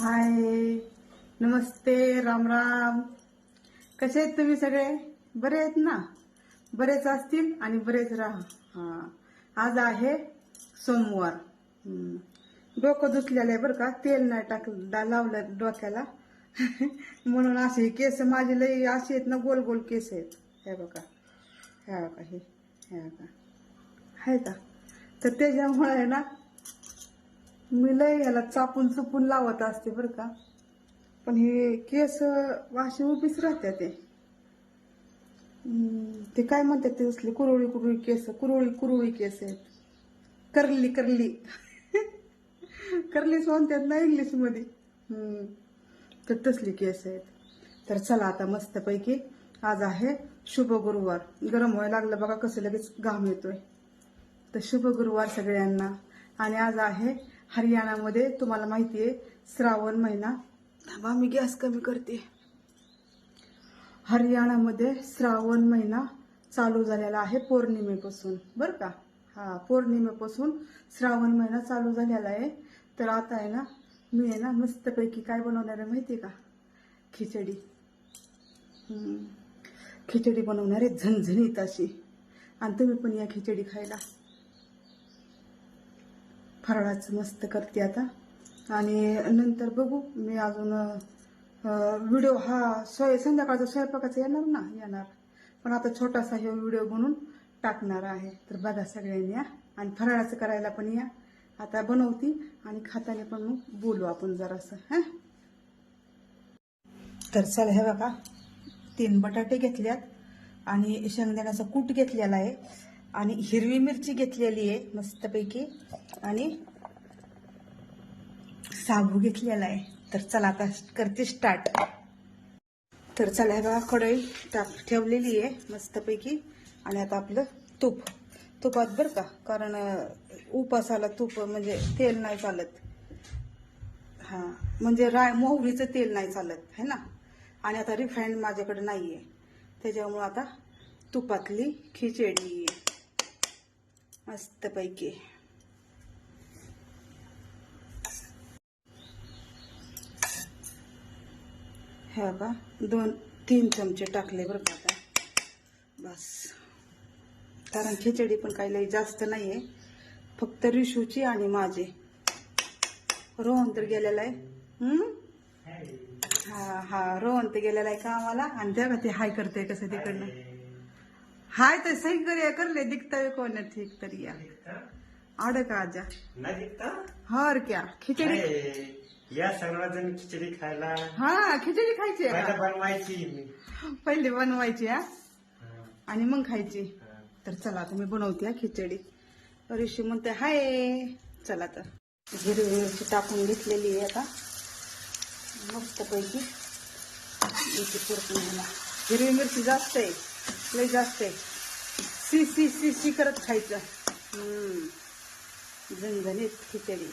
हाय. नमस्ते राम राम. कसे आहेत तुम्ही सगळे? बरे आहेत ना? बरेच असतील आणि बरेच राहा. हा. आज आहे सोमवार. डोकं दुखलेलं आहे बरं का? तेल नाही टाक लावलं डोक्याला. म्हणून असे केस माझे लई असे आहेत ना गोल गोल केस आहेत. हे बघा. हे बघा हे. हे बघा. आहे का? तर त्याच्यामुळे आहे ना मी लय याला चापून चुपून लावत असते बरं का. पण हे केस वाशी उभीच राहते ते. ते काय म्हणतात ते असले कुरवळी कुरवळी केस कुरवळी कुरवळी केस आहेत. करली करली. करलीच म्हणतात ना इंग्लिशमध्ये तर तसली केस आहेत. तर चला आता मस्तपैकी आज आहे शुभ गुरुवार. गरम व्हायला लागलं बघा कसं लगेच घाम येतोय. तर शुभ गुरुवार सगळ्यांना. आणि आज आहे हरियाणामध्ये तुम्हाला माहिती आहे श्रावण महिना. थांबा मी गॅस कमी करते. हरियाणामध्ये श्रावण महिना चालू झालेला आहे पौर्णिमेपासून. बरं का? हा पौर्णिमेपासून श्रावण महिना चालू झालेला आहे. तर आता आहे ना मी आहे ना मस्तपैकी काय बनवणार आहे माहिती आहे का? खिचडी. खिचडी बनवणार आहे झणझणीत अशी. आणि तुम्ही पण या खिचडी खायला. फराळाचं मस्त करते आता. आणि नंतर बघू मी अजून व्हिडिओ हा सोय संध्याकाळचा स्वयंपाकाचा येणार ना? येणार. पण आता छोटासा हे व्हिडिओ बनवून टाकणार आहे. तर बघा सगळ्यांनी या आणि फराळाचं करायला पण या. आता बनवती आणि खाताने पण मग बोलू आपण जरासं हा. तर चला हे बघा. तीन बटाटे घेतल्यात आणि शेंगदाण्याचा कूट घेतलेला आहे. आणि हिरवी मिरची घेतलेली आहे मस्तपैकी. आणि साबू घेतलेला आहे. तर चला आता करते स्टार्ट तर चला हे बघा कढई टाक ठेवलेली आहे मस्तपैकी. आणि आता आपलं तूप. तुपात बरं का कारण अं, उपासाला तूप म्हणजे तेल नाही चालत. हा म्हणजे राय मोहरीचं तेल नाही चालत है ना? आणि आता रिफाईंड माझ्याकडे आहे त्याच्यामुळं आता तुपातली खिचडी. मस्तपैकी. हे बघा दोन तीन चमचे टाकले बरं का आता. बस. कारण खिचडी पण काही लई जास्त नाहीये. फक्त रिशूची आणि माझी. रोहन तर गेलेला आहे? हा हा रोहन तर गेलेला आहे कामाला. आणि त्या ते हाय करते कसं तिकडनं. हाय तर सही कर करले दिखता कोण है ठीक तरी या आड का आजा नाही दिखता? और क्या? खिचडी? अरे, या सर्वजण खिचडी खायला। हा खिचडी खायची आहे पहिला का? बनवायची मी. पहिले बनवायची हा हा, आणि मग खायची. हा. तर चला आता मी बनवते हा खिचडी. ऋषी म्हणते हाय. चला तर. हिरवी मिरची टाकून घेतलेली आहे आता. मस्तपैकी. इथे परतून घेणार हिरवी मिरची जास्त आहे. लय जास्त आहे. सी सी सी सी करत खायचं. झणझणीत खिचडी.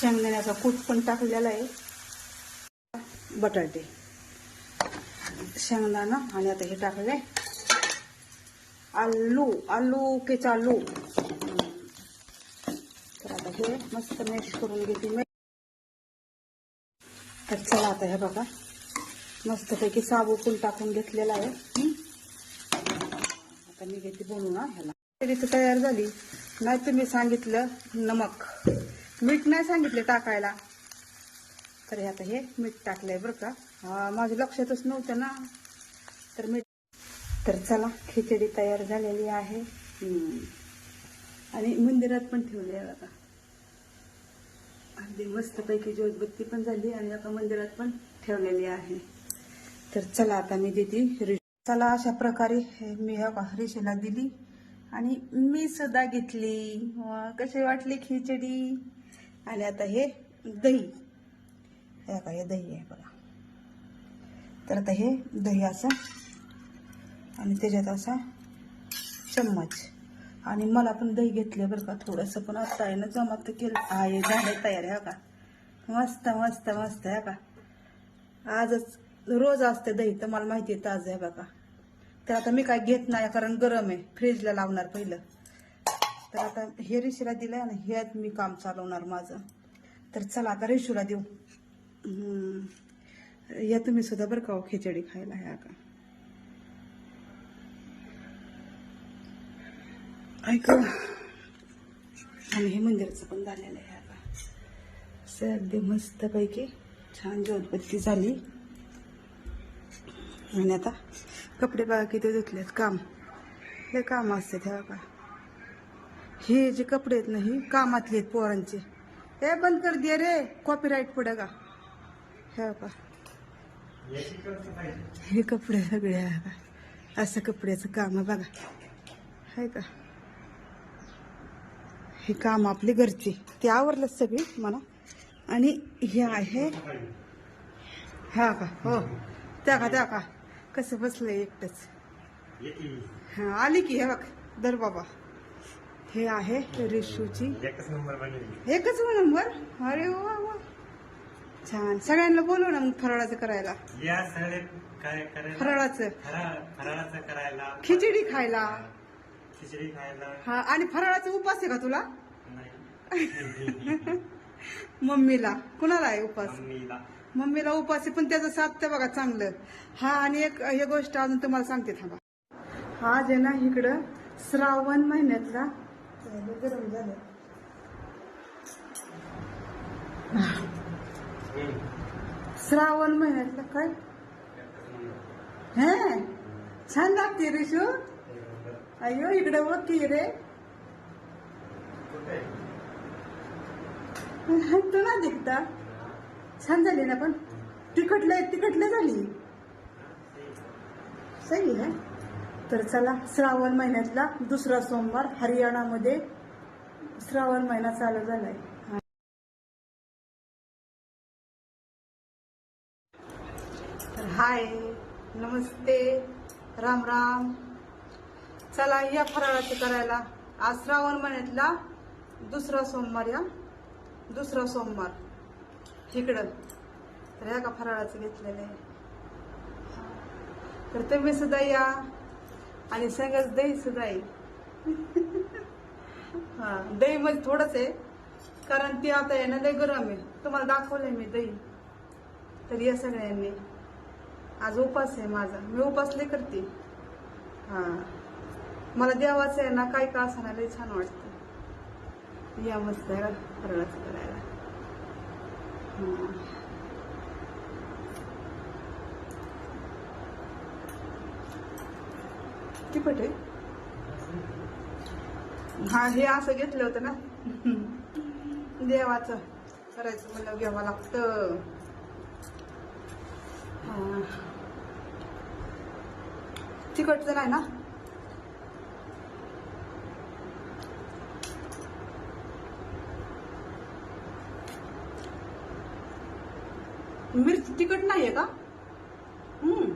शेंगदाण्याचा कूट पण टाकलेला आहे. बटाटे. शेंगदाणा आणि आता हे टाकले आलू आलू के चालू तर आता हे मस्त मॅश करून घेते मी. तर चला आता हे बघा. मस्तपैकी साबू पण टाकून घेतलेला आहे. आता मी घेते बोलू ना ह्याला तरी तयार झाली. नाही तुम्ही सांगितलं नमक. मीठ नाही सांगितले टाकायला. तर हे आता हे मीठ टाकलंय बरं का. माझ्या लक्षातच नव्हतं ना. तर मीठ तर चला खिचडी तयार झालेली आहे. आणि मंदिरात पण ठेवली आहे आता अगदी मस्तपैकी ज्योतबत्ती पण झाली आणि आता मंदिरात पण ठेवलेली आहे. तर चला आता मी देते चला अशा प्रकारे हे मी ह्या हरीशेला दिली. आणि मी सुद्धा घेतली. कसे कशी वाटली खिचडी? आणि आता हे दही. हे का हे दही आहे बघा. तर आता हे दही असं आणि त्याच्यात असा चम्मच. आणि मला पण दही घेतले बरं का थोडंसं पण आता आहे ना जमात केलं. आहे झालं तयार आहे का? मस्त मस्त मस्त आहे का? आजच रोज असते दही तर मला माहिती आहे ताज आहे बघा. तर आता मी काय घेत नाही कारण गरम आहे. फ्रीजला लावणार पहिलं. तर आता हे रिशीला दिलंय आणि ह्यात मी काम चालवणार माझं. तर चला आता रिशूला देऊ. या तुम्ही सुद्धा बरं का हो खिचडी खायला ह्या का? ऐक. आणि हे मंदिराचं पण झालेलं आहे आता. असं अगदी मस्तपैकी छान ज्योतबत्ती झाली. आणि आता कपडे बघा किती धुतलेत काम. हे काम असते तेव्हा का हे जे कपडे आहेत ना ही कामातले आहेत पोरांचे. हे बंद कर दे रे. कॉपीराईट पुढे का हे का हे कपडे सगळे आहे का असं कपड्याचं काम आहे बघा. आहे का? हे काम आपली घरचे. ते आवरलं सगळी मला. आणि हे आहे हा का हो. त्या का त्या का. कसं बसलंय एकटंच. हा आली की हे बघ दर बाबा. हे आहे रिशूची. एकच नंबर एकच नंबर? अरे वा वा. छान. सगळ्यांना बोलव ना मग फराळाचं करायला. या सगळे काय करायला? फराळाचं. फराळ फराळाचं करायला. खिचडी खायला. खिचडी खायला. हा आणि फराळाचा उपास आहे का तुला? मम्मीला. कुणाला आहे उपास? मम्मीला. मम्मीला उपास पण त्याचं साध्य बघा चांगलं. हा आणि एक हे गोष्ट अजून तुम्हाला सांगते थांबा. हा जे ना इकडं श्रावण महिन्यातला गरम झालं. श्रावण महिन्यातलं काय? हे? छान लागते रिशू अयो इकडे की रे. तू ना दिसता छान झाली ना पण? तिखटले तिखटले झाली. सही आहे. तर चला श्रावण महिन्यातला दुसरा सोमवार हरियाणामध्ये. श्रावण महिना चालू झालाय. हाय नमस्ते राम राम. चला या फराळाचं करायला. आज श्रावण महिन्यातला दुसरा सोमवार या. दुसरा सोमवार. तिकडं. तर ह्या का फराळाचं घेतलेलं आहे. तर तुम्ही सुद्धा या आणि सगळंच दही सुद्धा येईल हा दही म्हणजे थोडंच आहे कारण ती आता आहे ना लय गरम आहे. तुम्हाला दाखवलंय मी दही. तर या सगळ्यांनी. आज उपास आहे माझा. मी उपासले करते. हा. मला देवाचं आहे ना काय का असं लय छान वाटतं. या मस्त फराळाचं करायला. हा. तिखट आहे हा हे असं घेतलं होतं ना देवाचं करायचं म्हणलं घ्यावं लागतं हा. तिखटचं नाही ना मिरची तिखट नाहीये का? हम्म.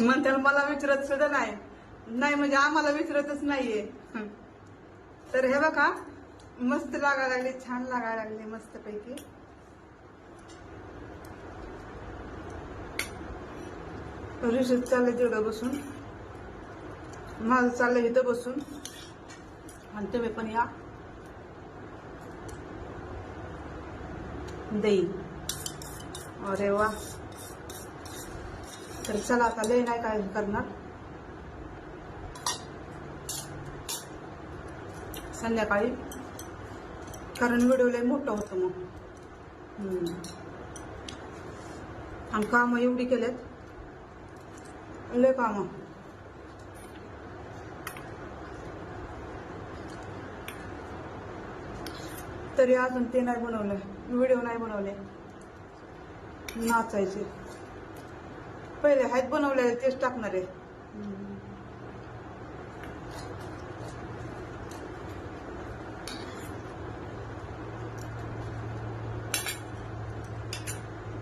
म्हणतात मला विचारत सुद्धा नाही. नाही म्हणजे आम्हाला विचारतच नाहीये. तर हे बघा मस्त लागायला लागले छान लागायला लागले मस्त पैकी ऋषीच चाललंय तेवढं बसून. माझं चाललं इथं बसून. आणि तुम्ही पण या. दही अरे वा. तर चला आता लय नाही काय करणार. संध्याकाळी. कारण व्हिडिओ लय मोठं होतं मग. आणि कामं एवढी केलेत. लय कामं. तरी अजून ते नाही बनवलं. व्हिडिओ नाही बनवले. नाचायचे. पहिले आहेत बनवलेले तेच टाकणार आहे.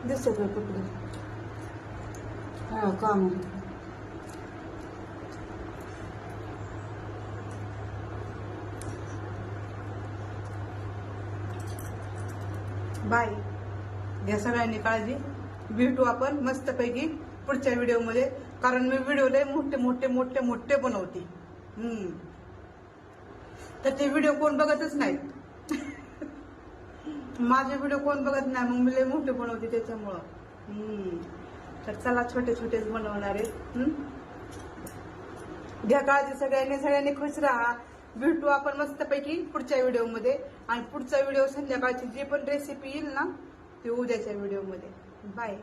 दिसत नाही कपडे हा काम बाय. घ्या सगळ्यांनी काळजी. भेटू आपण मस्तपैकी पुढच्या व्हिडिओमध्ये. कारण मी व्हिडिओ लय मोठे मोठे मोठे मोठे बनवते. हम्म. तर ते व्हिडिओ कोण बघतच नाहीत. माझे व्हिडिओ कोण बघत नाही मग मी लय मोठे बनवते त्याच्यामुळं. हम्म. तर चला छोटे छोटेच बनवणार आहे हम्म? घ्या काळजी सगळ्यांनी सगळ्यांनी खुश राहा. भेटू आपण मस्तपैकी पुढच्या व्हिडिओमध्ये. आणि पुढचा व्हिडिओ संध्याकाळची जी पण रेसिपी येईल ना ती उद्याच्या व्हिडिओमध्ये. बाय